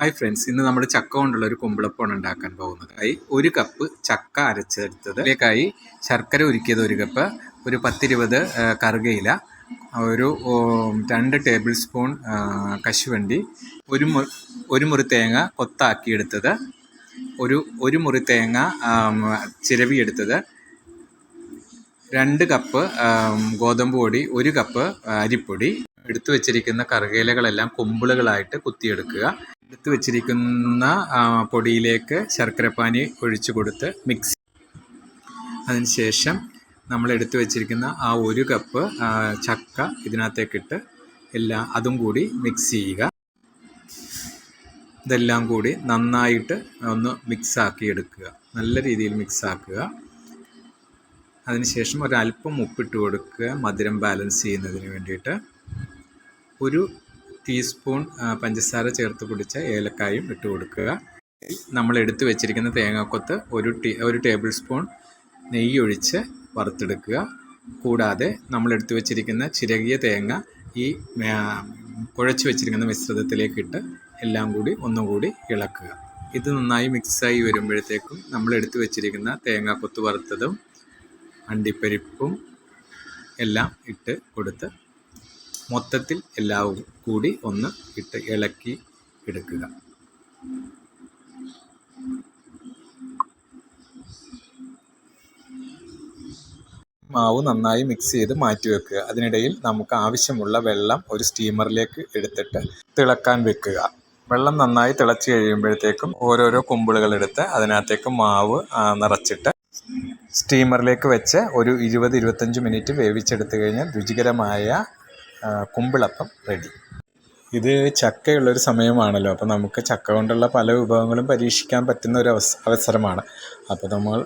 Hi friends ഇന്ന് നമ്മൾ ചക്ക കൊണ്ടുള്ള ഒരു കുമ്പിളപ്പമാണ് ഉണ്ടാക്കാൻ പോകുന്നത്. ആയി ഒരു കപ്പ് ചക്ക അരച്ചെടുത്തത്. അതിലേക്കായി ശർക്കര ഉരുക്കിയത് ഒരു കപ്പ് ഒരു പത്തിരുപത് കറുകയില ഒരു രണ്ട് ടേബിൾ സ്പൂൺ കശുവണ്ടി ഒരു മു ഒരു മുറി തേങ്ങ കൊത്താക്കിയെടുത്തത് ഒരു ഒരു മുറി തേങ്ങ ചിരവിയെടുത്തത് രണ്ട് കപ്പ് ഗോതമ്പ് പൊടി ഒരു കപ്പ് അരിപ്പൊടി എടുത്തു വെച്ചിരിക്കുന്ന കറുകയിലകളെല്ലാം കുമ്പിളുകളായിട്ട് കുത്തിയെടുക്കുക. എടുത്തു വെച്ചിരിക്കുന്ന പൊടിയിലേക്ക് ശർക്കരപ്പാനി ഒഴിച്ചു കൊടുത്ത് മിക്സ് അതിനുശേഷം നമ്മൾ എടുത്തു വെച്ചിരിക്കുന്ന ആ ഒരു കപ്പ് ചക്ക ഇതിനകത്തേക്കിട്ട് എല്ലാം അതും കൂടി മിക്സ് ചെയ്യുക. ഇതെല്ലാം കൂടി നന്നായിട്ട് ഒന്ന് മിക്സാക്കി എടുക്കുക. നല്ല രീതിയിൽ മിക്സാക്കുക അതിനുശേഷം ഒരല്പം ഉപ്പിട്ട് കൊടുക്കുക. മധുരം ബാലൻസ് ചെയ്യുന്നതിന് വേണ്ടിയിട്ട്. ഒരു ടീസ്പൂൺ പഞ്ചസാര ചേർത്ത് പൊടിച്ച ഏലക്കായും ഇട്ട് കൊടുക്കുക. നമ്മൾ എടുത്തു വെച്ചിരിക്കുന്ന തേങ്ങാക്കൊത്ത് ഒരു ടീ ഒരു ടേബിൾ സ്പൂൺ നെയ്യ് ഒഴിച്ച് വറുത്തെടുക്കുക. കൂടാതെ നമ്മൾ എടുത്തു വെച്ചിരിക്കുന്ന ചിരകിയ തേങ്ങ ഈ കുഴച്ച് വെച്ചിരിക്കുന്ന മിശ്രിതത്തിലേക്കിട്ട് എല്ലാം കൂടി ഒന്നുകൂടി ഇളക്കുക. ഇത് നന്നായി മിക്സായി വരുമ്പോഴത്തേക്കും നമ്മൾ എടുത്തു വെച്ചിരിക്കുന്ന തേങ്ങാക്കൊത്ത് വറുത്തതും അണ്ടിപ്പരിപ്പും എല്ലാം ഇട്ട് കൊടുത്ത് മൊത്തത്തിൽ എല്ലാം കൂടി ഒന്ന് ഇട്ട് ഇളക്കി എടുക്കുക. മാവ് നന്നായി മിക്സ് ചെയ്ത് മാറ്റി വെക്കുക. അതിനിടയിൽ നമുക്ക് ആവശ്യമുള്ള വെള്ളം ഒരു സ്റ്റീമറിലേക്ക് എടുത്തിട്ട് തിളക്കാൻ വെക്കുക. വെള്ളം നന്നായി തിളച്ച് കഴിയുമ്പോഴത്തേക്കും ഓരോരോ കുമ്പിളുകൾ എടുത്ത് അതിനകത്തേക്ക് മാവ് നിറച്ചിട്ട് സ്റ്റീമറിലേക്ക് വെച്ച് ഒരു ഇരുപത് ഇരുപത്തഞ്ച് മിനിറ്റ് വേവിച്ചെടുത്തു കഴിഞ്ഞാൽ രുചികരമായ കുമ്പിളപ്പം റെഡി ഇത് ചക്കയുള്ളൊരു സമയമാണല്ലോ. അപ്പോൾ നമുക്ക് ചക്ക കൊണ്ടുള്ള പല വിഭവങ്ങളും പരീക്ഷിക്കാൻ പറ്റുന്ന ഒരു അവസ അവസരമാണ്. അപ്പോൾ നമ്മൾ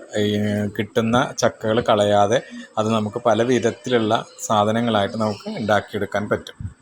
കിട്ടുന്ന ചക്കകൾ കളയാതെ അത് നമുക്ക് പല വിധത്തിലുള്ള സാധനങ്ങളായിട്ട് നമുക്ക് ഉണ്ടാക്കിയെടുക്കാൻ പറ്റും.